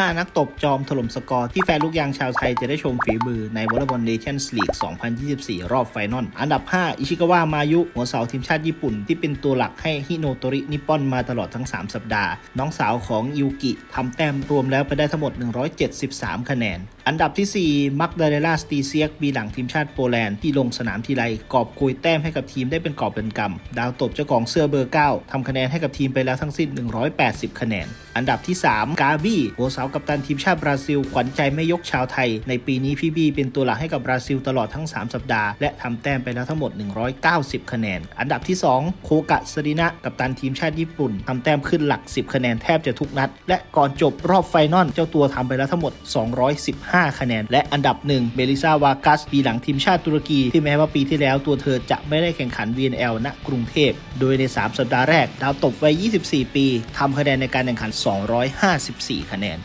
5 นักตบจอมถล่มสกอร์ที่แฟนลูกยางชาวไทยจะได้ชมฝีมือในวอลเลย์บอลเนชั่นส์ลีก 2024 รอบไฟนอล อันดับ 5 อิชิกาวะ มายุ หัวเสาทีมชาติญี่ปุ่น ที่เป็นตัวหลักให้ฮิโนโตริ นิปปอนมาตลอดทั้ง 3 สัปดาห์ น้องสาวของยูกิทำแต้มรวมแล้วไปได้ทั้งหมด 173 คะแนน อันดับที่ 4 มักดาเรล่าสตีเซียกบีหลังทีมชาติโปแลนด์ที่ลงสนามทีไรกอบโกยแต้มให้กับทีมได้เป็นกอบเป็นกำดาวตบเจ้าของเสื้อเบอร์ 9ทำคะแนนให้กับทีมไปแล้วทั้งสิ้น 180 คะแนน อันดับที่ 3 กาบี้หัวเสากัปตันทีมชาติบราซิลขวัญใจไม่ยกชาวไทย ในปีนี้พี่บี้เป็นตัวหลักให้กับบราซิลตลอดทั้ง 3 สัปดาห์ และทำแต้มไปแล้วทั้งหมด 190 คะแนน อันดับที่ 2 โคกะสรินะกัปตันทีมชาติญี่ปุ่นทำแต้มขึ้นหลัก 10 คะแนนแทบจะทุกนัด และก่อนจบรอบไฟนอลเจ้าตัวทำไปแล้วทั้งหมด 215 คะแนน และอันดับหนึ่งเบลิซาวากัสปีหลังทีมชาติตุรกีที่แม้ว่าปีที่แล้วตัวเธอจะไม่ได้แข่งขัน VNL ณกรุงเทพโดยใน 3 สัปดาห์แรกดาวตบวัย24 ปีทำคะแนนในการแข่งขัน 254 คะแนน